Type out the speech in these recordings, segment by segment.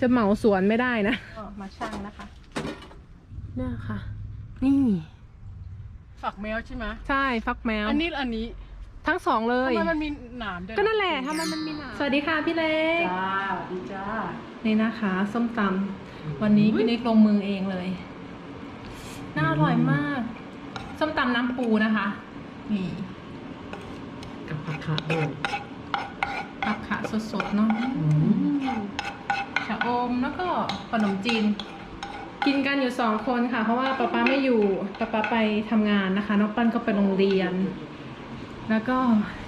จะเหมาสวนไม่ได้นะก็มาช่างนะคะ เนี่ยค่ะ นี่ ฝักแมวใช่ไหมใช่ฟักแมวอันนี้อันนี้ทั้งสองเลยทำไมมันมีหนามด้วยก็นั่นแหละทำไมมันมีหนามสวัสดีค่ะพี่เล็ก จ้าดีจ้า นี่นะคะ ส้มตำวันนี้พี่เล็กลงมือเองเลย น่าอร่อยมาก ส้มตำน้ำปูนะคะ นี่ กับผักขาด้วย ผักขะสดๆเนาะชะอมแล้วก็ขนมจีน กินกันอยู่สองคนค่ะ เพราะว่าป๊าป๊าไม่อยู่ป๊าป๊าไปทำงานนะคะ น้องปั้นก็ไปโรงเรียน แล้วก็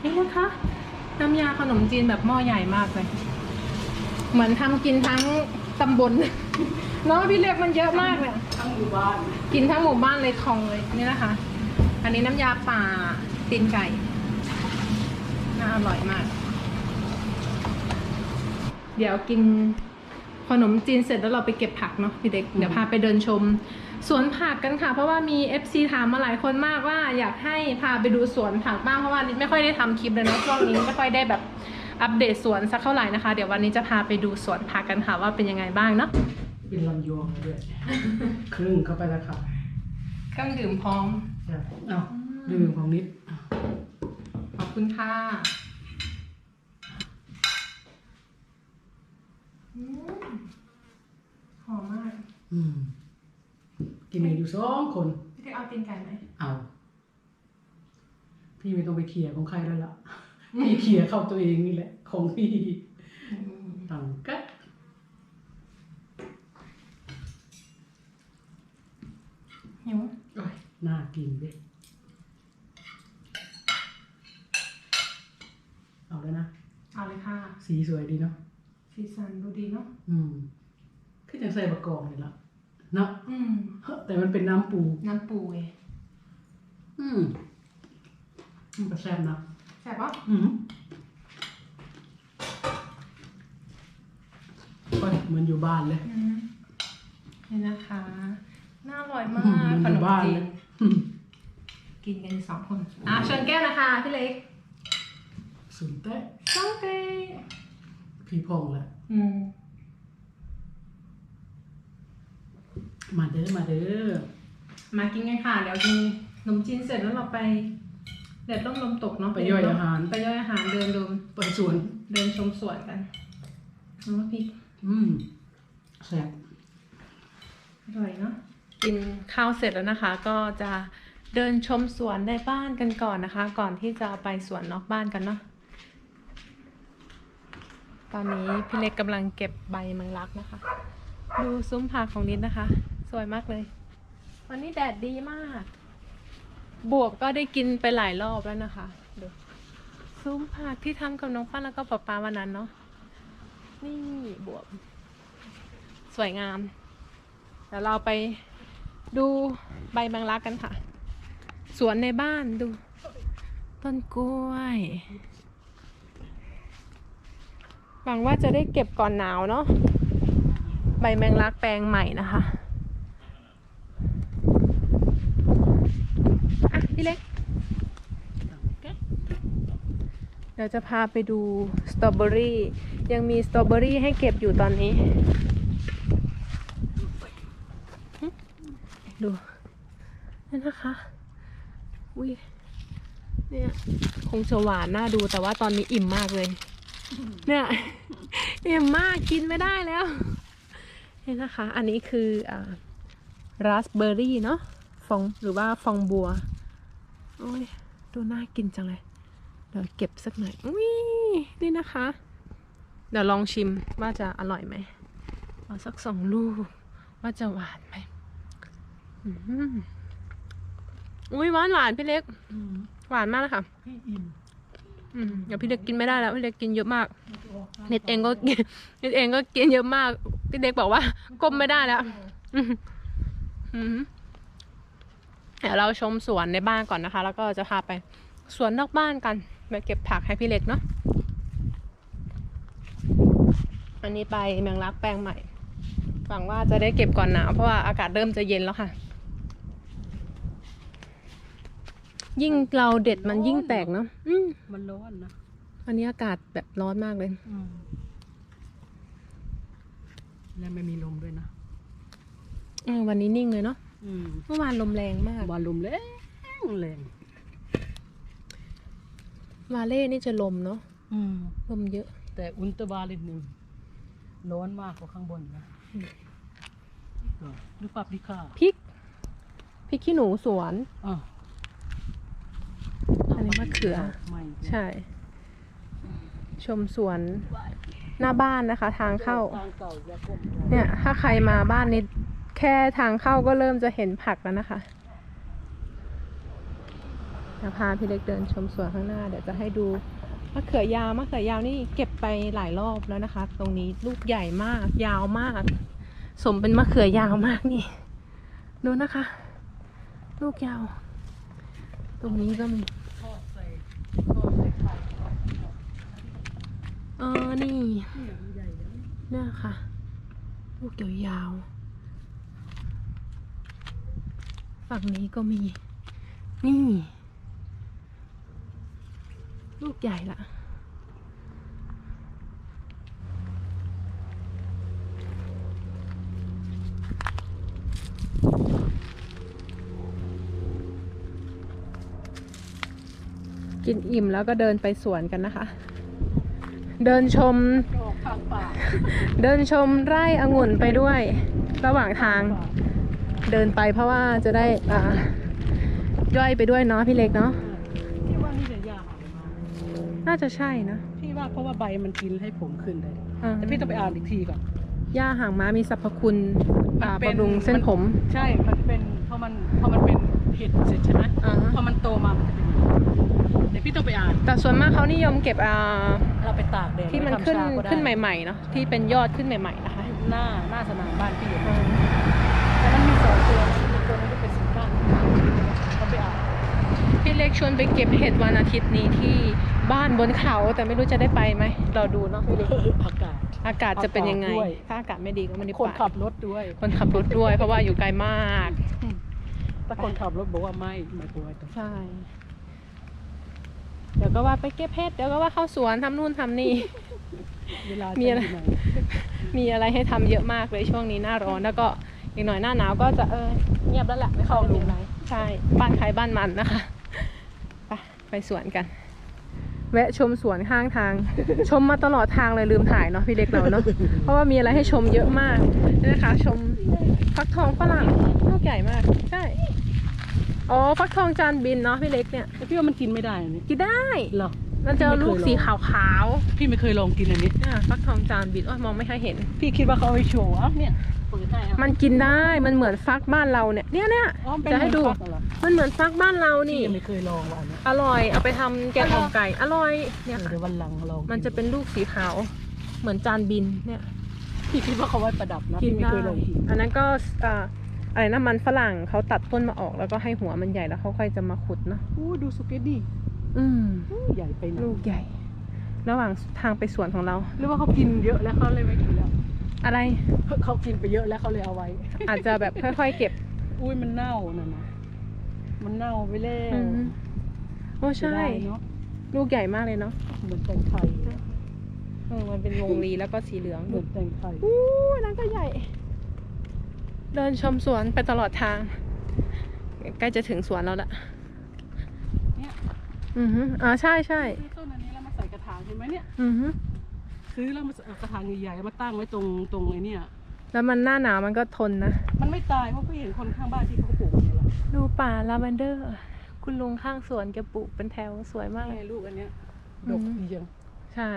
นี่นะคะ น้ำยาขนมจีนแบบหม้อใหญ่มากเลย เหมือนทำกินทั้งตำบล เนาะพี่เล็กมันเยอะมากเลย ทั้งอยู่บ้านกินทั้งหมู่บ้านเลยคลองเลยนี่นะคะ อันนี้น้ำยาป่าตีนไก่ น่าอร่อยมาก เดี๋ยวกินขนมจีนเสร็จแล้วเราไปเก็บผักเนาะพี่เด็ก เดี๋ยวพาไปเดินชม สวนผักกันค่ะ เพราะว่ามี FC ถามมาหลายคนมากว่าอยากให้พาไปดูสวนผักบ้างเพราะว่าไม่ค่อยได้ทำคลิปเลยเนาะช่วงนี้ไม่ค่อยได้แบบอัปเดตสวนสักเท่าไหร่นะคะ เดี๋ยววันนี้จะพาไปดูสวนผักกันค่ะว่าเป็นยังไงบ้างเนาะเป็นลำยองด้วยครึ่งเข้าไปแล้วครับเครื่องดื่มพร้อมใช่เอาดื่มของนิดขอบคุณค่ะอืม หอมมากอืม กินกันอยู่สองคน พี่ได้เอาตีนไก่ไหมเอา พี่ไม่ต้องไปเคลียร์ของใครแล้วล่ะ พี่เคลียร์เข้าตัวเองนี่แหละ ของพี่ต่างกัดหิวโอ้ยน่ากินเว้ยเอาแล้วนะ เอาเลยค่ะ สีสวยดีเนาะ สีสันดูดีเนาะอืมคือจังใส่บะกอกนี่ละเนาะอืมเฮ้อแต่มันเป็นน้ำปู น้ำปูไงอืมมันก็แซ่บนะแซ่บปะอืมโอ้ยเหมือนอยู่บ้านเลย อืมนี่นะคะ น่าอร่อยมาอืกมเหมือนอยู่บ้านเลยอืมกินกันอยู่สองคน อะเชิญแก้วนะคะ พี่เล็ก สุนเต้โอเค พี่พองแหละอืมมาเด้อมาเด้อมากินกันค่ะเดี๋ยวกินขนมจีนเสร็จแล้วเราไปเด็ดร่มลมตกเนาะไปย่อยอาหารไปย่อยอาหารเดินดูไปสวนเดินชมสวนกันน้องพี่อืมแซ่บอร่อยเนาะกินข้าวเสร็จแล้วนะคะ ก็จะเดินชมสวนในบ้านกันก่อนนะคะ ก่อนที่จะไปสวนนอกบ้านกันเนาะ ตอนนี้พี่เล็กกำลังเก็บใบมังลักนะคะ ดูซุ้มผักของนิดนะคะ สวยมากเลย วันนี้แดดดีมาก บวบก็ได้กินไปหลายรอบแล้วนะคะดูซุ้มผักที่ทำกับน้องป้าแล้วก็ป๊าป๊าวันนั้นเนาะนี่บวบสวยงามเดี๋ยวเราไปดูใบแมงลักกันค่ะ สวนในบ้านดู ต้นกล้วย หวังว่าจะได้เก็บก่อนหนาวเนาะใบแมงลักแปลงใหม่นะคะอะพี่เล็กเดี๋ยวจะพาไปดูสตรอเบอรี่ยังมีสตรอเบอรี่ให้เก็บอยู่ตอนนี้ ดูนี่นะคะอุ้ยเนี่ยคงจะหวานน่าดูแต่ว่าตอนนี้อิ่มมากเลย เนี่ยอิ่มมากกินไม่ได้แล้วนี่นะคะ อันนี้คืออ่าราสเบอร์รี่เนาะฟองหรือว่าฟองบัว โอ้ยดูน่ากินจังเลย เดี๋ยวเก็บสักหน่อยอุ้ยนี่นะคะ เดี๋ยวลองชิมว่าจะอร่อยไหมเอาสักสองลูก ว่าจะหวานไหมอืมอุ้ยหวานหวานพี่เล็กอืมหวานมากเลยค่ะพี่อิ่ม อืมเดี๋ยวพี่เล็กกินไม่ได้แล้วพี่เล็กกินเยอะมาก เน็ตเองก็กินเน็ตเองก็กินเยอะมาก พี่เล็กบอกว่าก้มไม่ได้แล้วอืมอืมเดี๋ยวเราชมสวนในบ้านก่อนนะคะ แล้วก็จะพาไปสวนนอกบ้านกันไปเก็บผักให้พี่เล็กเนาะอันนี้ไปแมงลักแปลงใหม่หวังว่าจะได้เก็บก่อนหนาวเพราะว่าอากาศเริ่มจะเย็นแล้วค่ะ ยิ่งเราเด็ดมันยิ่งแตกเนาะอืมมันร้อนนะวันนี้อากาศแบบร้อนมากเลย อืมและไม่มีลมด้วยนะเออวันนี้นิ่งเลยเนาะอืมเมื่อวานลมแรงมาก วันลมแรงแรงวาเล่นี่จะลมเนาะอืมลมเยอะ แต่อุลตราบาลินหนึ่งร้อนมากกว่าข้างบนนะหรือปรับดิค่าพริกพริกขี้หนูสวนอะอั นนี้มะเขือไม่ใช่ ชมสวนหน้าบ้านนะคะ ทางเข้าทางเก่าแล้วก็เนี่ย ถ้าใครมาบ้านนี้แค่ทางเข้าก็เริ่มจะเห็นผักแล้วนะคะเดี๋ยวพาพี่เล็กเดินชมสวนข้างหน้า เดี๋ยวจะให้ดูมะเขือยาวมะเขือยาวนี่เก็บไปหลายรอบแล้วนะคะ ตรงนี้ลูกใหญ่มาก ยาวมาก สมเป็นมะเขือยาวมากนี่ ดูนะคะ ลูกยาว ตรงนี้ก็มี ทอดใส่ทอดใส่ไข่ เออนี่นี่มันใหญ่แล้วเนี่ยค่ะ ลูกยาวๆฝั่งนี้ก็มี นี่ ลูกใหญ่ละกินอิ่มแล้วก็เดินไปสวนกันนะคะ เดินชมก็ออกข้างป่าเดินชมไร่องุ่นไปด้วย ระหว่างทางป่าเดินไปเพราะว่าจะได้อ่าย่อยไปด้วยเนาะพี่เล็กเนาะพี่ว่านี่จะยากน่าจะใช่นะพี่ว่าเพราะว่าใบมันกินให้ผมขึ้นได้อ่าแต่พี่ต้องไปอ่านอีกทีก่อนหญ้าหางม้ามีสรรพคุณอ่ามันเป็นบำรุงเส้นผม ใช่ มันเป็นพอมันพอมันเป็นเห็ดเสร็จใช่ไหมอ่าพอมันโตมามันจะเป็นอย่างนี้เดี๋ยวพี่ต้องไปอ่าน แต่ส่วนมากเขานิยมเก็บอ่าเราไปตากแดดที่มันไว้ทำขึ้นชาก็ได้ขึ้นใหม่ๆเนาะที่เป็นยอดขึ้นใหม่ๆนะคะ หน้าหน้าสนามบ้านพี่อยู่อ่าแต่มันมีสองตัวมีตัวนึงที่เป็นสีฟ้าเขาไปอ่านพี่เล็กชวนไปเก็บเห็ดวันอาทิตย์นี้ที่บ้านบนเขาแต่ไม่รู้จะได้ไปไหมเราดูเนาะพี่เล็กอากาศ อากาศจะเป็นยังไงอากาศด้วย ถ้าอากาศไม่ดีก็ไม่ได้คนไปขับรถด้วย คนขับรถด้วยเพราะว่าอยู่ไกลมากถ้าคนขับรถบอกว่าไม่ไม่กลัวแต่ใช่ เดี๋ยวก็ว่าไปเก็บเพชรเดี๋ยวก็ว่าเข้าสวนทำนู่นทำนี่ เวลามีมีอะไร มีอะไรให้ทำเยอะมากเลยช่วงนี้หน้าร้อนแล้วก็อีกหน่อยหน้าหนาวก็จะเออเงียบแล้วแหละไม่เข้าลุมอะไรใช่บ้านใครบ้านมันนะคะไปไปสวนกัน แวะชมสวนข้างทาง ชมมาตลอดทางเลยลืมถ่ายเนาะพี่เล็กเราเนาะเพราะว่ามีอะไรให้ชมเยอะมากนี่นะคะ ชมฟักทองฝรั่งลูกใหญ่มาก ใช่ อ๋อฟักทองจานบินเนาะพี่เล็กเนี่ย แต่พี่ว่ามันกินไม่ได้อันนี้กินได้เหรอ มันจะลูกสีขาวๆพี่ไม่เคยลองกินอันนี้อะฟักทองจานบินโอ้ยมองไม่ค่อยเห็น พี่คิดว่าเขาเอาไปโชว์อะเนี่ยเปิดให้อะมันกินได้มันเหมือนฟักบ้านเราเนี่ยเนี่ยเนี่ยอ๋อเป็นจะให้ดูเหมือนฟักเหรอมันเหมือนฟักบ้านเราพี่นี่ยังไม่เคยลองว่ะอันนี้อร่อย เอาไปทำแกงอ่อมไก่อร่อยเนี่ยเออค่ะเดี๋ยววันหลังลองมันจะเป็นลูกสีขาว เหมือนจานบินเนี่ยพี่คิดว่าเขาไว้ประดับนะกินพี่ไม่ได้เคยลองกินอันนั้นก็อ่า อะไรนะมันฝรั่งเขาตัดต้นมาออกแล้วก็ให้หัวมันใหญ่แล้วเขาค่อยจะมาขุดเนาะอู้ดูสุกี้ดีอืมอู้ใหญ่ไปหนะลูกใหญ่ ระหว่างทางไปสวนของเรา หรือว่าเขากินเยอะแล้วเขาเลยไม่กินแล้ว อะไรเขากินไปเยอะแล้วเขาเลยเอาไว้ อาจจะแบบค่อยๆเก็บ อุ้ยมันเน่านั่นนะมันเน่าไปแล้วอืมโอ้ใช่เสียดายเนาะลูกใหญ่มากเลยเนาะเหมือนแตงไทยเออมันเป็นวงรีแล้วก็สีเหลืองเหมือนแตงไทยอู้อันนั้นก็ใหญ่ เดินชมสวนไปตลอดทาง ใกล้จะถึงสวนแล้วละเนี่ยอือฮึอ่าใช่ใช่ซื้อต้นอันนี้แล้วมาใส่กระถางเห็นไหมเนี่ย อือฮึซื้อแล้วมาเอากระถางใหญ่ๆมาตั้งไว้ตรงตรงไอ้เนี่ย แล้วมันหน้าหนาวมันก็ทนนะ มันไม่ตายเพราะพี่เห็นคนข้างบ้านที่เขาปลูกเนี่ยแหละดูป่าลาเวนเดอร์ คุณลุงข้างสวนแกปลูกเป็นแถวสวยมาก นี่ไงลูกอันเนี้ยอืดมกดีจังใช่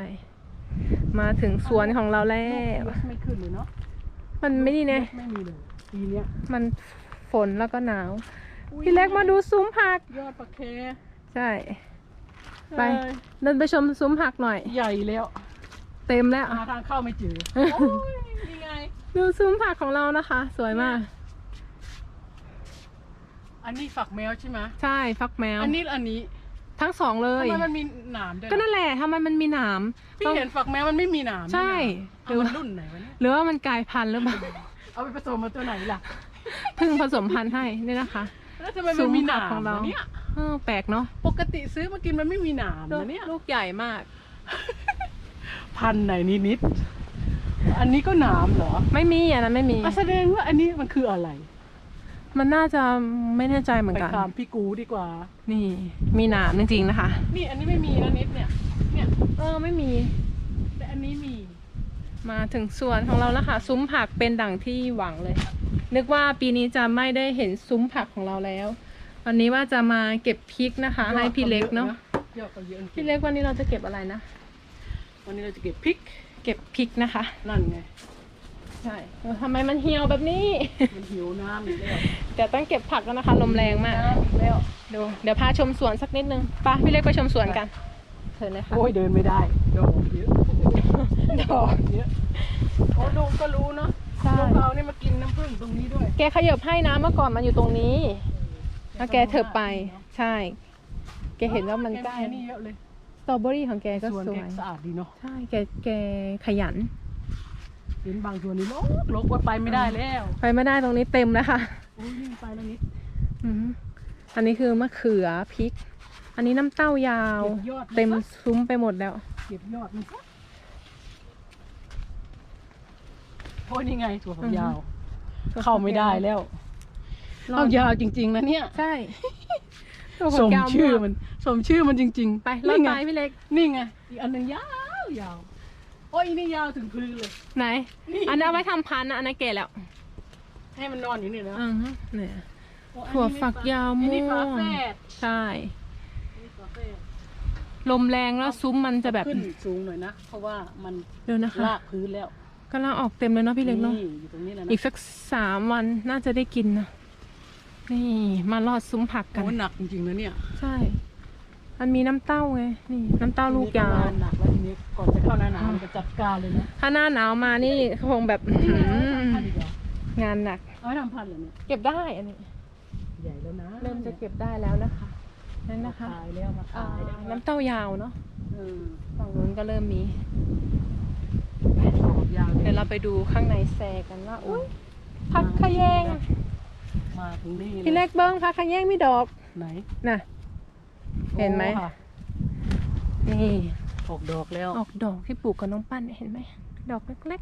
มาถึงสวนของเราแล้ลูวกไม่ขึ้นเลยเนาะ มันไม่นี่ไงไม่มีเลย ปีเนี้ยมันฝนแล้วก็หนาวพี่เล็กมาดูซุ้มผัก ยอดปลาเคใช่ ไป เอ้ยเดินไปชมซุ้มผักหน่อย ใหญ่แล้วเต็มแล้ว หาทางเข้าไม่เจอโอ้ยนี่ไง ดูซุ้มผักของเรานะคะ สวยมาก อันนี้ฝักแมวใช่ไหมใช่ฟักแมว อันนี้อันนี้ทั้งสองเลทำย ไมมันมีหนามด้วยก็นั่นแหละทำไมมันมีหนามพี่ต้อง เห็นฝักแมวมันไม่มีหนามใช่หรือมันรุ่นไหนวะเนี่ยหรือว่ามันกลายพันธุ์หรือเปล่า เอาไปผสมมาตัวไหนล่ะเพิ่งผสมพันธุ์ให้นี่นะคะแล้วทำไมมันมีหนามซุ้มผักของเราวะเนี่ยเออแปลกเนาะปกติซื้อมากินมันไม่มีหนามลูกนะเนี่ยลูกใหญ่มาก พันธุ์ไหนนิดนิดอันนี้ก็หนามเหรอไม่มีอันนั้นไม่มี อะแสดงว่าอันนี้มันคืออะไรมันน่าจะไม่แน่ใจเหมือนไปกัน ถามพี่กูดีกว่า นี่มีหนามจริงๆนะคะ นี่อันนี้ไม่มีนะนิดเนี่ย เนี่ย เออไม่มีแต่อันนี้มี มาถึงสวนของเราแล้วค่ะ ซุ้มผักเป็นดั่งที่หวังเลย นึกว่าปีนี้จะไม่ได้เห็นซุ้มผักของเราแล้ว วันนี้ว่าจะมาเก็บพริกนะคะ ให้พี่เล็กเนาะยอดก็เยอะนะพี่เล็กวันนี้เราจะเก็บอะไรนะ วันนี้เราจะเก็บพริก เก็บพริกนะคะ นั่นไง ใช่เออทำไมมันเหี่ยวแบบนี้ มันหิวน้ำอีกแล้วเดี๋ยวต้องเก็บผักแล้วนะคะ ลมแรงมาก น้ำอีกแล้ว ดูเดี๋ยวพาชมสวนสักนิดนึงไปพี่เล็กไปชมสวนกันเชิญเลยค่ะโอ้ยเดินไม่ได้ดอกเยอะ ดอกเยอะโอ้ดูก็รู้เนาะใช่ลูกเอาเนี่ยมากินน้ำผึ้งตรงนี้ด้วยแกขยับให้นะเมื่อก่อนมันอยู่ตรงนี้แล้วแกเถิบไป ใช่ แกเห็นว่ามันใกล้แนี่เยอะเลยสตรอเบอรี่ของแกก็สวนสวแกยสะอาดดีเนาะใช่แกแกขยันเห็นบางส่วนนี่ลกลกว่าไปไม่ได้แล้วไปไม่ได้ตรงนี้เต็มแล้วค่ะโอ้ยนี่ไปแล้วนิดอืมอันนี้คือมะเขือพริก อันนี้น้ำเต้ายาว เก็บยอดนเต็มซะซุ้มไปหมดแล้ว เก็บยอดมันซะ โอ้ยนี่ไงถั่วฝักยาว เข้าไม่ได้แล้วรอเข้าดยาวจริง ๆนะเนี่ย ใช่สมชื่อมัน สมชื่อมันจริง ๆ ไปรอดนี่ไปไงพี่เล็ก นี่ไง อีกอันหนึ่งยาวยาว โอ้ยนี่ยาวถึงพื้นเลย ไหนนี่อันนั้นเอาไว้ทำพันธุ์นะอันนั้นแก่แล้ว ให้มันนอนอยู่นี่นะอือฮึเนี่ยโอ้อันนี้ถั่วฝักยาวอันนี้ม่วงฝาแฝดใช่อันนี้ฝาแฝดลมแรงแล้วซุ้มมันจะแบบขึ้นสูงหน่อยนะ เพราะว่ามันเดี๋ยวนะคะลากพื้นแล้ว กำลังออกเต็มเลยเนาะพี่เล็กเนาะอยู่ตรงนี้แล้วนะอีกสักสามวันน่าจะได้กินนะ นี่มาลอดซุ้มผักกัน โอ้หนักจริงๆนะเนี่ยใช่ มันมีน้ำเต้าไง นี่ น้ำเต้าลูกยาวทีนี้หนักแล้วทีนี้ก่อนจะเข้าหน้าหนาวมันจะจัดการเลยนะถ้าหน้าหนาวมานี่คงแบบอื้อหือพันอีกเหรองานหนัก เอาไว้ทำพันเหรอเนี่ยเก็บได้อันนี้ ใหญ่แล้วนะเริ่มจะเก็บได้แล้วนะคะ นั่นมานะคะขายแล้วมาอ่าขายแล้วน้ำเต้ายาวเนาะ เออ ฝั่งนู้นก็เริ่มมีถั่วฝั กยาวเดี๋ยวเราไปดูข้างในแซกันว่าอุ้ยผักขะแยงมาถึงนี่พี่เล็กเบิ้งผักขะแยงมีดอกไหนน่ะเห็นไหมโอ้ค่ะนี่ออกดอกแล้วออกดอกที่ปลูกกับน้องปั้นเห็นไหมดอกเล็ก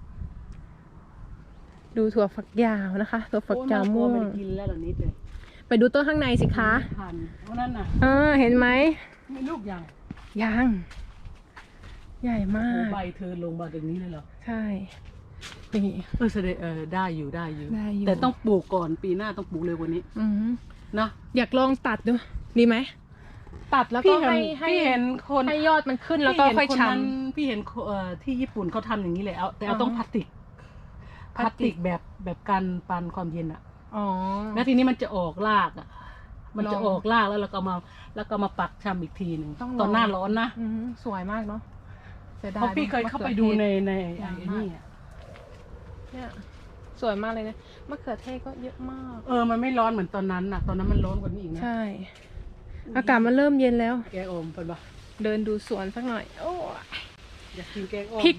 ๆ ดูถั่วฝักยาวนะคะถั่วฝักยาวม่วโอ้งน่ากลัไม่ได้กินแล้วเหรอนิดเลยไปดูต้นข้างในสิคะพันเพราะนั่นน่ะอ่าเห็นไหมมีลูกยังยัง ใหญ่มาโอ้ก ใบเธอลงมาอย่างนี้เลยเหรอใช่นี่เออแสดงเออได้อยู่ได้อยู่ ได้อยู่แต่ต้องปลูกก่อนปีหน้าต้องปลูกเร็วกว่านี้อืมนะอยากลองตัดดู ดีไหม ตัดแล้วก็พี่เห็นให้ให้พี่เห็นคนให้ยอดมันขึ้นแล้วก็พี่เห็นค่อยคนช้นั้นพี่เห็นเอ่อที่ญี่ปุ่นเขาทำอย่างนี้เลยเอาแต่เอาอ๋อต้องพลาสติกพพลาลาสสติติกกแบบแบบกันปันความเย็นอะำอ๋อ แล้วทีนี้มันจะออกรากอะมันจะลองออกรากแล้วเราก็มา แล้วก็มาปักชำอีกทีหนึ่งต้องลอง ตอนหน้าร้อนนะ อืมสวยมากเนาะ สียดเพราะพี่เคยเข้าไปดูในในไอ้นี่อะเนี่ยสวยมากเลยนะมะเขือเทศก็เยอะมาก เออ มันไม่ร้อนเหมือนตอนนั้นน่ะ ตอนนั้นมันร้อนกว่านี้อีกนะ ใช่ อากาศมันเริ่มเย็นแล้ว แกงอมเป็นปะเดินดูสวนสักหน่อย โอ้ยอยากกินแกงอมพริก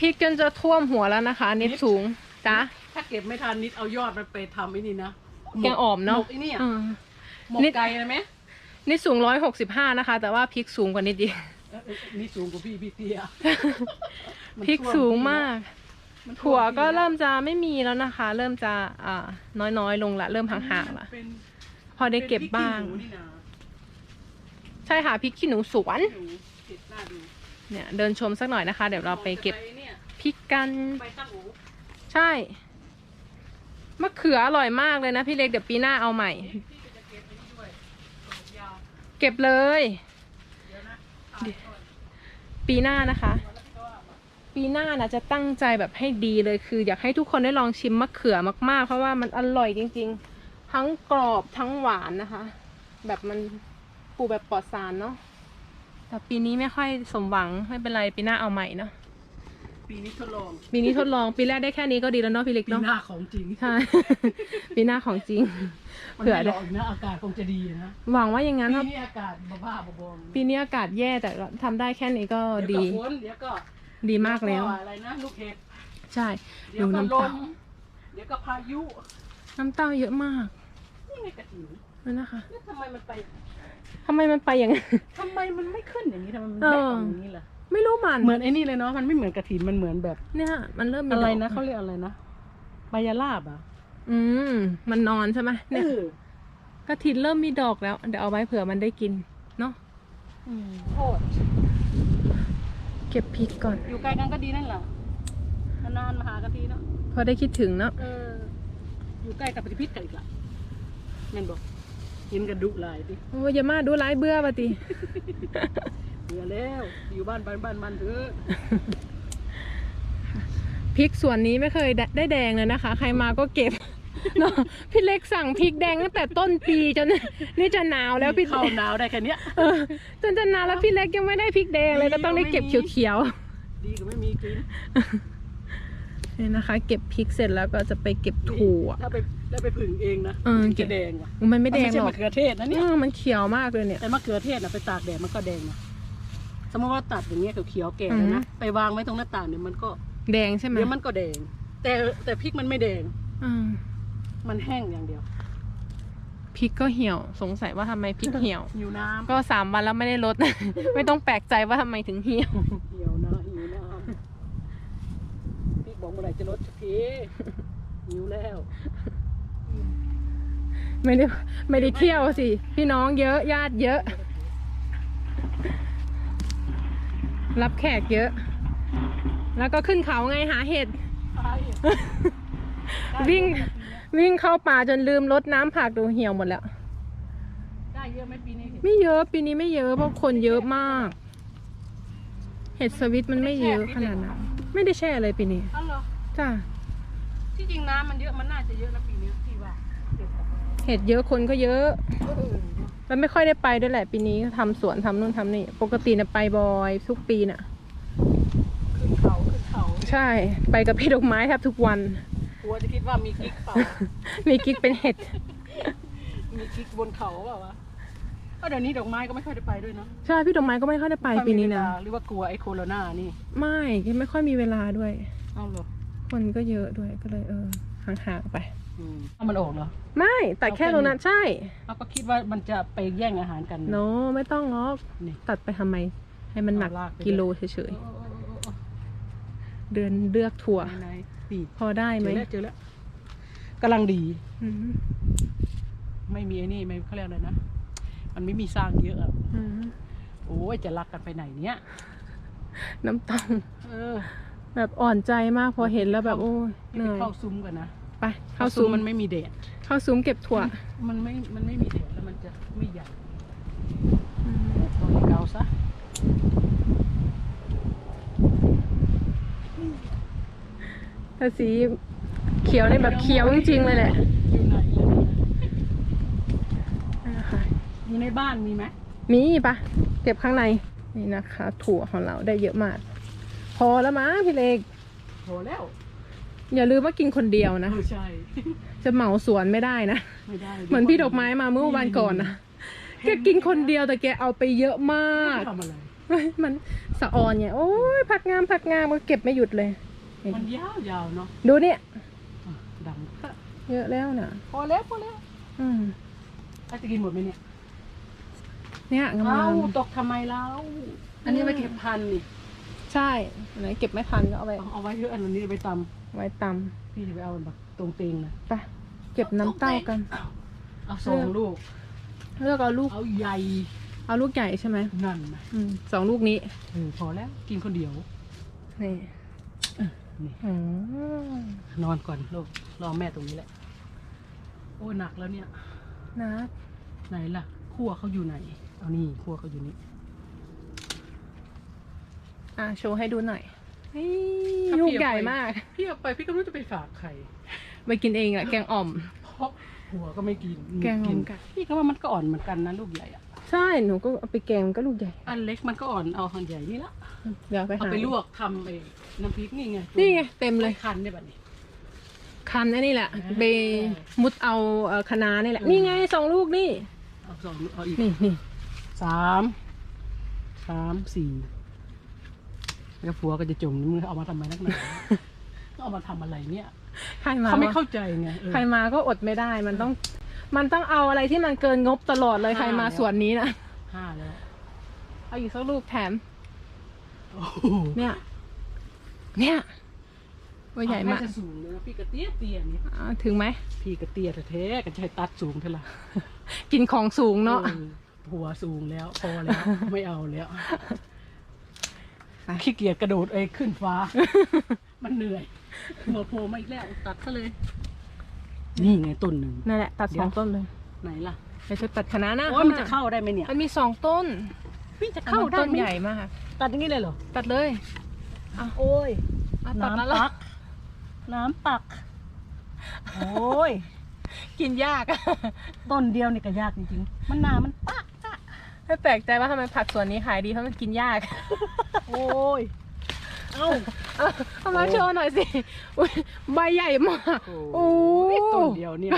พริกจนจะท่วมหัวแล้วนะคะเน็ตสูงจ้ะถ้าเก็บไม่ทันนิดเอายอดมันไปทำไอ้นี่นะแกงอ่อมเนาะหมกไอ้นี่อะอืมหมกนิดไก่นะไหมนี่สูงร้อยหกสิบห้านะคะ แต่ว่าพริกสูงกว่านิดเดียวเออเออ นี่สูงกว่าพี่พี่เตี้ยมันพริกท่วสูงพี่มากมันท่ถั่วพี่ก็เริ่มจะไม่มีแล้วนะคะ เริ่มจะอ่าน้อยๆ ลงละเริ่มห่างๆละเป็นพอได้เก็บบ้างเป็นพริกขี้หนูนี่นะใช่ค่ะพริกขี้หนูสวนหนูเก็บหน้าดูเนี่ยเดินชมสักหน่อยนะคะ เดี๋ยวเราไปเก็บจะเนี่ยพริกกันไปตั้งหูใช่ มะเขืออร่อยมากเลยนะพี่เล็กเดี๋ยวปีหน้าเอาใหม่พี่ก็จะเก็บไอ้นี่ด้วยดอกยาวเก็บเลย ปีหน้านะคะ ปีหน้านะจะตั้งใจแบบให้ดีเลยคือ อยากให้ทุกคนได้ลองชิมมะเขือมากๆ เพราะว่ามันอร่อยจริง ๆ ทั้งกรอบทั้งหวานนะคะ แบบมันปลูกแบบปลอดสารเนาะแต่ปีนี้ไม่ค่อยสมหวังไม่เป็นไรปีหน้าเอาใหม่เนาะ ปีนี้ทดลองปีนี้ทดลองปีแรกได้แค่นี้ก็ดีแล้วเนาะพี่เล็กปีเนาะหน้าของจริงใช่ ปีหน้าของจริง มันเผื่อไม่ได้ ร้อนนะอากาศคงจะดีนะหวังว่าอย่างนั้นปีครับนี้อากาศบ้าๆบอๆปีนี้อากาศแย่แต่ทำได้แค่นี้ก็เดี๋ยวดีก็ฝนเดี๋ยวก็ดีมากแล้วเดี๋ยอะไรนะลูกเห็บใช่เดี๋ยวดูก็น้ำลเต้ามเดี๋ยวก็พายุน้ำเต้าเยอะมากนี่ไงกระถิ่นนั่นนะคะแล้วทำไมมันไปทำไมมันไปอย่างนั้น ทำไมมันไม่ขึ้นอย่างนี้ทำไมมันเอแบกออย่างนี้ล่ะ ไม่รู้มันเหมือนไอ้นี่เลยเนาะมันไม่เหมือนกระถินมันเหมือนแบบเนี่ยมันเริ่มมีอะไรดกนะเขาเรียกอะไรนะใบยาลาบอะ อืมมันนอนใช่ไหมเอเนี่ยอกระถินเริ่มมีดอกแล้ว เดี๋ยวเอาไว้เผื่อมันได้กินเนาะโทษเก็บพริกก่อน อยู่ไกลกันก็ดีนั่นแหละนานๆมาหากันทีเนาะพอได้คิดถึงเนาะเอออยู่ใกล้กับปฏิพิษกันอีกละแม่นบอกเห็นกันดุหลายดิโอ้ยอย่ามาดูร้ายเบื่อปะติ เหนื่อยแล้วอยู่บ้านบ้านบ้านบ้านเถอะพริกส่วนนี้ไม่เคยได้ได้แดงเลยนะคะ ใครมาก็เก็บเนาะพี่เล็กสั่งพริกแดงตั้งแต่ต้นปีจนนี่จะหนาวแล้วพี่เข้าหนาวได้แค่เนี้ยเออจนจะหนาวแล้วพี่เล็กยังไม่ได้พริกแดงเลยก็ต้องได้เก็บเขียวดีก็ไม่มีกินๆนี่นะคะ เก็บพริกเสร็จแล้วก็จะไปเก็บถั่วถ้าไปถ้าไปผึ่งเองนะเออมันจะแดงว่ะมันไม่แดงใช่หรอกมะเขือเทศนะเนี่ยเออมันเขียวมากเลยเนี่ยแต่มะเขือเทศนะไปตากแดดมันก็แดงนะส มมติว่าตัดอย่างเงี้ยเขียวๆแก่แล้วนะอืมไปวางไว้ตรงหน้าต่างเนี่ยมันก็แดงใช่ไหมเดี๋ยวมันก็แดง แต่แต่พริกมันไม่แดงอืมมันแห้งอย่างเดียวพริกก็เหี่ยวสงสัยว่าทำไมพริกเหี่ยวหิวน้ำก็สามวันแล้วไม่ได้ลด ไม่ต้องแปลกใจว่าทำไมถึงเหี่ยวหิวนะหิวน้ำพี่บอกเมื่อไหร่จะลดสักทีหิวแล้ว ไม่ได้ไม่ได้เที่ยวสิ พี่น้องเยอะญาติเยอะ รับแขกเยอะ แล้วก็ขึ้นเขาไงหาเห็ด วิ่งวิ่งเข้าป่าจนลืมรดน้ำผักดูเหี่ยวหมดแล้ว ได้เยอะไหมปีนี้ไม่เยอะปีนี้ไม่เยอะเพราะคนเยอะมาก เห็ดสวิตมันไม่เยอะขนาดนั้นไม่ได้แช่เลยปีนี้อ๋อเหรอจ้าที่จริงน้ำมันเยอะมันน่าจะเยอะนะปีนี้พี่ว่าเดี๋ยวเห็ดเยอะคนก็เยอะเออ แล้วไม่ค่อยได้ไปด้วยแหละปีนี้ทำสวนทำนู่นทำนี่ ปกตินะไปบ่อยทุกปีน่ะ ขึ้นเขาขึ้นเขา ใช่ ไปกับพี่ดอกไม้แทบทุกวัน กลัวจะคิดว่ามีกิ๊กเปล่า มีกิ๊กเป็นเห็ด มีกิ๊กบนเขาเปล่าวะเอ้าเดี๋ยวนี้ดอกไม้ก็ไม่ค่อยได้ไปด้วยเนาะ ใช่ พี่ดอกไม้ก็ไม่ค่อยได้ไปปีนี้นะ หรือว่ากลัวไอ้โคโรนานี่ ไม่ ไม่ค่อยมีเวลาด้วย เอ้าเหรอ คนก็เยอะด้วยก็เลยเออ ห่างๆไปอืมเอามันออกเหรอ ไม่แต่แค่ตรงนั้นใช่เราก็คิดว่ามันจะไปแย่งอาหารกันโนไม่ต้องงอกนี่ตัดไปทำไม ให้มันหนักเอาลากไปกิโลเลยเฉยโอ้โอ้โอ้โอ้ๆเดือนเลือกถั่วไหนๆนี่พอได้เจไหมอแล้วเจอแล้วกำลังดีอืมไม่มีไอ้นี่ไม่เขาเรียกอะไรนะมันไม่มีสร้างเยอะอะอืมโอ้ยจะรักกันไปไหนเนี่ยน้ำต้องเออ แบบอ่อนใจมากพอเห็นแล้วแบบโอ้ยเหนี่นื่ไปอยเข้าซุ้มกันนะไปเข้าซุ้มมันไม่มีแดดเข้าซุ้มเก็บถั่ว มันไม่มันไม่มีแดดแล้วมันจะไม่ใหญ่อืมต้องให้เกาซะแต่สีเขียวนี่แบบเขียวจริงๆเลยแหละอยู่ไหนเลยนะคะอยู่ในบ้านมีไหมมีปะเก็บข้างในนี่นะคะ ถั่วของเราได้เยอะมาก พอแล้วมั้งพี่เล็กโหแล้ว อย่าลืมว่ากินคนเดียวนะ เออใช่ จะเหมาสวนไม่ได้นะ ไม่ได้เหมือนพี่ดอกไม้มาเมื่อวันก่อนนะแกกินคนเดียวแต่แกเอาไปเยอะมากทำอะไร มันสะออนไงโอ้ยผักงามผักงามก็เก็บไม่หยุดเลย มันยาวยาวๆเนาะดูเนี่ย อะดังเยอะแล้วนะพอแล้วพอแล้วอืมถ้าจะกินหมดไหมเนี่ยเนี่ยงาเอ้ามตกทำไมแล้ว อันนี้ไปเก็บพันนี่ๆ ใช่อันไหนเก็บไม่ทันก็เอาไปเอาเอาไว้เถอะอันนี้ไปตไว้ตำพี่จะไปเอาแบบตรงเตงนะำไปเก็บน้ำเต้ากัน เอาสองลูก เลือกเอาลูกเอาใหญ่เอาลูกใหญ่ใช่ไหมนั่นนะอืมสองลูกนี้เออพอแล้วกินคนเดียว นี่นี่ อืมนอนก่อนลูกรอแม่ตรงนี้แหละ โอ้ยหนักแล้วเนี่ย นะไหนล่ะขั้วเขาอยู่ไหน เอานี่ขั้วเขาอยู่นี่ อะโชว์ให้ดูหน่อยนี่ถ้าลูเปรีกยบใหญ่ไปมาก พี่เอาไปพี่ก็ไม่รู้จะไปฝากใคร ไปกินเองอะแกงอ่อม เพราะหัวก็ไม่กินแกงกิอ่อมไก่พี่ก็ว่ามันก็อ่อนเหมือนกันนะลูกใหญ่อะใช่หนูก็เอาไปแกงมันก็ลูกใหญ่ อันเล็กมันก็อ่อนเอาหันใหญ่นี่ละ เดี๋ยวไปเอาหาไปลวกทำไอ้น้ำพริกนี่ไงนี่ไงเต็มเลย คันได้แบบนี้ คันอันนี้แหละอ่าไปมุดเอาเอ่อคะน้านี่แหละอืมนี่ไงสองลูกนี่ เอาสองเอาอีกนี่นี่สามสามสี่ แล้วผัวก็จะจมมึงเอามาทำไมนักหนาเอามาทำอะไรเนี่ยใครมาเขาไม่วะเข้าใจไงเออ ใครมาก็อดไม่ได้ มันต้อง มันต้องเอาอะไรที่มันเกินงบตลอดเลยห้าใครมาแล้วสวนนี้นะห้าแล้วเอาอีกสักลูกแถมเอโอ้โหเนี่ย เนี่ยตัวใหญ่มากน่จะสูงเลยนะพี่กระเตี้ยเตี้ยนี่อ่าถึงไหม พี่กระเตี้ยแท้ๆกันใช้ตัดสูงเท่าไหร่กินของสูงเนาะ ออหัวสูงแล้วพอแล้วไม่เอาแล้ว ไป ขี้เกียจกระโดดเอ้ยขึ้นฟ้า มันเหนื่อยหัวโผล่มาอีกแล้วตัดซะเลย นี่ไงต้นหนึ่ง นั่นแหละ ตัดเดี๋สยว องต้นเลยไหนล่ะเดี๋ยวจะตัดคณะหน้าโอ้ยมันจะเข้าได้ไหมเนี่ยมันมีสองต้นพี่จะเข้าเข้าได้ต้นไหมใหญ่มาก ตัดอย่างนี้เลยเหรอตัดเลยโอ้ยอะตัดแล้วน้ำล่ะปัก น้ำปัก โอ้ย กินยากต้นเดียวนี่ก็ยากจริงๆ มันหนามันปักอะ ไม่แปลกใจว่าทำไมผักสวนนี้ขายดีเพราะมันกินยาก โอ้ย เอ้า เอาเอามาโชว์หน่อยสิอุ๊ยใบใหญ่มากโอ้โอ้ยต้นเดียวเนี่ย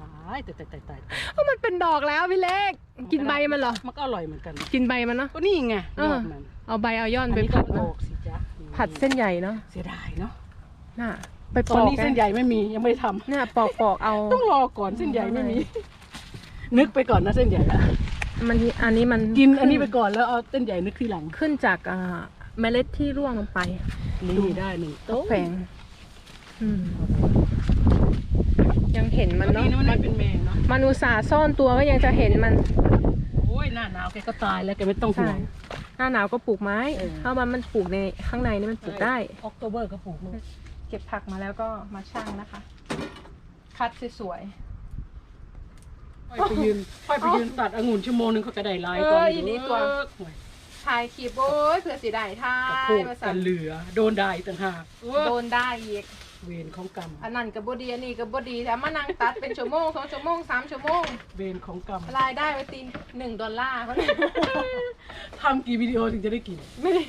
ตายตายตายตายตายก็มันเป็นดอกแล้วพี่เล็ก กินใบมันเหรอ มันก็อร่อยเหมือนกัน กินใบมันเนาะ ก็นี่ไงเอดออกมันเอาใบเอาย่อนอันไปนี้ก็ผัดอเนาะอกสิจ๊ะผัดเส้นใหญ่เนาะ เสียดายเนาะน่ะ ไปตปอนอกนี้เส้นใหญ่ไม่มียังไม่ได้ทำเนี่ยปอกปอกเอา ต้องรอก่อนเส้นใหญ่ไม่มี นึกไปก่อนนะเส้นใหญ่อะ มันอันนี้มันกินอันนี้ไปก่อนแล้วเอาเส้นใหญ่นึกทีหลังขึ้นจากอ่าเมล็ดที่ร่วงลงไปนี่ได้หนึ่งต้นแฝงอืมยังเห็นมันดีเนาะนะมันไม่เป็นแมงเนาะมันอุตส่าห์ซ่อนตัวก็ยังจะเห็นมันโอ้ยหน้าหนาวแกก็ตายแล้วแกไม่ต้องห่ใช่วงหน้าหนาวก็ปลูกไม้เออถ้ามันมันปลูกในข้างในนี่มันปลูกได้ออกโตเบอร์ก็ปลูกลูกเก็บผักมาแล้วก็มาชั่งนะคะ คัดสวย ค่อยไปยืนค่อยไปยืนตัดองุ่นชั่วโมงนึงเขาก็ได้หลายก่อนเอออีนี่ตัวห่วยๆถ่ายคลิปโอ้ยเผื่อสีได้ถ่ากระยโพกมาสั่กันนเหลือ โดนได้ต่างหากโดนได้อีก เวรของกรรม อันนั้นกับบดีอันนี้กับบดีแต่มานั่งตัดเป็นชั่วโมงสองชั่วโมงสามชั่วโมงเวรของกรรมรายได้ไปตีหนึ่งดอลลาร์เขาเนี่ยทำกี่วิดีโอถึงจะได้กิน ไม่ได้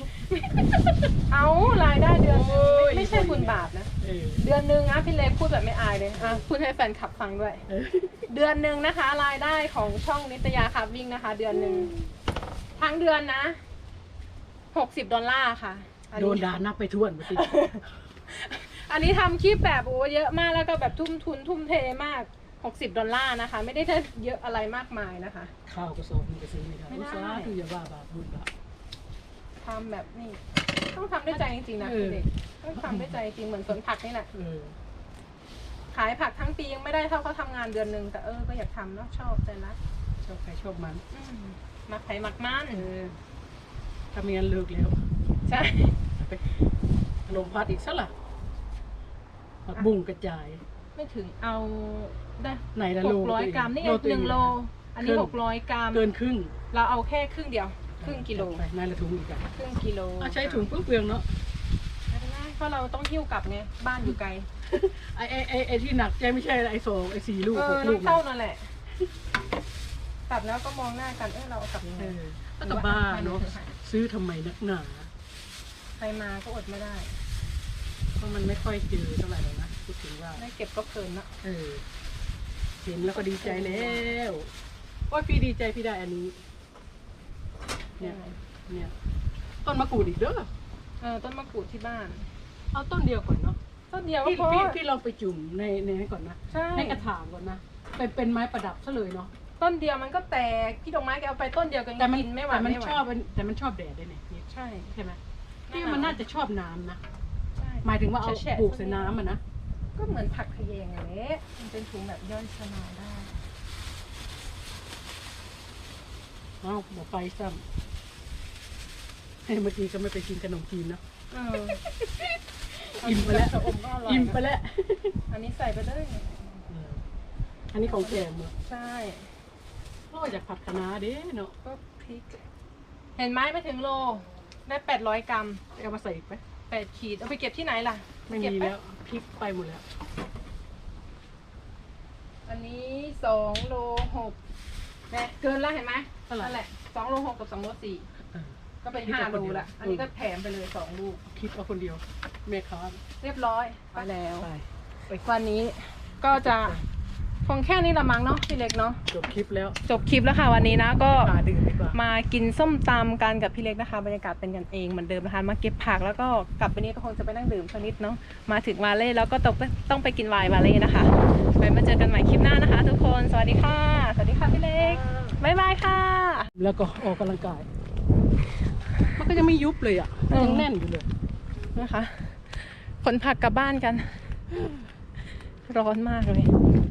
เอารายได้เดือนหนึงโอ้ยไม่ไม่ใช่คุณบาทนะ เออ เดือนหนึ่งนะพี่เล็กพูดแบบไม่อายเลยอะพูดให้แฟนคลับฟังด้วย เออ เดือนหนึ่งนะคะ รายได้ของช่องนิตยาครับวิ่งนะคะ เดือนหนึ่งทั้งเดือนนะหกสิบดอลลาร์ค่ะอันโดนี้นด่านับไปทั่วนมาติ อันนี้ทำคลิปแบบโอ้เยอะมากแล้วก็แบบทุ่มทุนทุ่มเทมากหกสิบดอลลาร์นะคะ ไม่ได้ได้เยอะอะไรมากมายนะคะ ข้าวก็สอบมันก็ซื้อไม่ได้ไม่ได้ สาธุอย่าว่าบาปบุญบาป ทำแบบนี้ ต้องทำด้วยใจจริงๆนะเออเด็กต้องทำด้วยใจจริงเหมือนสวนผักนี่แหละ เออขายผักทั้งปียังไม่ได้เท่าเขาทำงานเดือนหนึ่งแต่เออก็อยากทำเนาะชอบใจรักชอบใครชอบมัน อืมมักไผ่มักมันเออถ้าไม่งั้นเลิกแล้วใช่ ไปลมพัดอีกสักละ ผักบุ้งกระจาย ไม่ถึงเอาได้ไหนละหโลกร้อยกรัมนี่ไงตัวหเอนึ่งโล อันนี้ครึ่หกร้อยกรัมเกินครึ่งเราเอาแค่ครึ่งเดียว ครึ่งกิโลไปนายละถุงอีกอะครึ่งกิโลอะใช้ถุงเปลืองๆเนาะไม่เป็นไรเพราะเราต้องหิ้วกลับไงบ้านอยู่ไกลไอ้ไอ้ไอ้ไอ้ที่หนักใจไม่ใช่ไอ้สองไอ้สี่ลูกเอหอกลูน้อกงเท่านั่นแหละตัดแล้วก็มองหน้ากันเออเราเอากลับยังไงเออแล้วก็บ้าเนาะซื้อทำไมนักหนา ใครมาก็อดไม่ได้ เพราะมันไม่ค่อยเจอเท่าไหร่หรอกนะ พูดถึงว่าได้เก็บก็เพลินละเออเห็นแล้วก็ดีใจแล้วว่าพี่ดีใจพี่ได้อันนี้ เนี่ยเนี่ยต้นมะกรูดอีกเด้อเออต้นมะกรูดที่บ้าน เอาต้นเดียวก่อนเนาะต้นเดียวก็พี่พอ พี่พี่ลองไปจุ่มในในนี้ก่อนนะใช่ ในกระถางก่อนนะเป็นเป็นไม้ประดับซะเลยเนาะต้นเดียวมันก็แตกพี่ดอกไม้แกเอาไปต้นเดียวกันแต่มันกินไม่ไหวแต่มันไม่ไหวชอบมันแต่มันชอบแดดด้วยเนี่ยใช่ ใช่ไหมหพี่น้าหนาวมันน่าจะชอบน้ำนะ ใช่ หมายถึงว่าเอาแฉะๆ ปลูกใส่น้ำอะนะ ก็เหมือนผักขะแยงอะไรมันเป็นถุงแบบย่อยสลายได้ เอ้าบอกไปซ้ำเฮ้ยเมื่อกี้ก็ไม่ไปกินขนมจีนเนาะ เอออิ่มไปแล้วชะอมก็อร่อยอิ่มไปแล้วอันนี้ใส่ไปเลยเอออันนี้ของแกมเนาะใช่พ่ออยากผัดคะน้าเด้เนาะก็พริก เห็นไหมไม่ถึงโล ได้แปดร้อยกรัม เอามาใส่อีกไหมแปดขีด เอาไปเก็บที่ไหนล่ะ ไม่เก็บมีปแล้วพริกไปหมดแล้วอันนี้สองโลหกแม่เกินแล้วเห็นไหมเท่าไหร่นั่นแหละสองโลหกกับสองโลสี่เออก็เป็นคิดห้าเอาโลคนเดียวละอันนี้ก็แถมไปเลยสองลูก คิดเอาคนเดียวแม่ค้าเรียบร้อยไปแล้วไปวันนี้ก็จะ คงแค่นี้ละมั้งเนาะพี่เล็กเนาะจบคลิปแล้วจบคลิปแล้วค่ะวันนี้นะก็พาดื่มดีกว่ามากินส้มตำกันกับพี่เล็กนะคะบรรยากาศเป็นกันเองเหมือนเดิมนะคะมาเก็บผักแล้วก็กลับไปนี้ก็คงจะไปนั่งดื่มสักนิดเนาะมาถึงวาเล่แล้วก็ต้องไปต้องไปกินไวน์วาเล่นะคะไว้มาเจอกันใหม่คลิปหน้านะคะ ทุกคนสวัสดีค่ะ สวัสดีค่ะพี่เล็กบ๊ายบายค่ะ แล้วก็ออกกำลังกายมันก็ยังไม่ยุบเลยอะมันยังแน่นอยู่เลยนะคะขนผักกลับบ้านกัน ร้อนมากเลย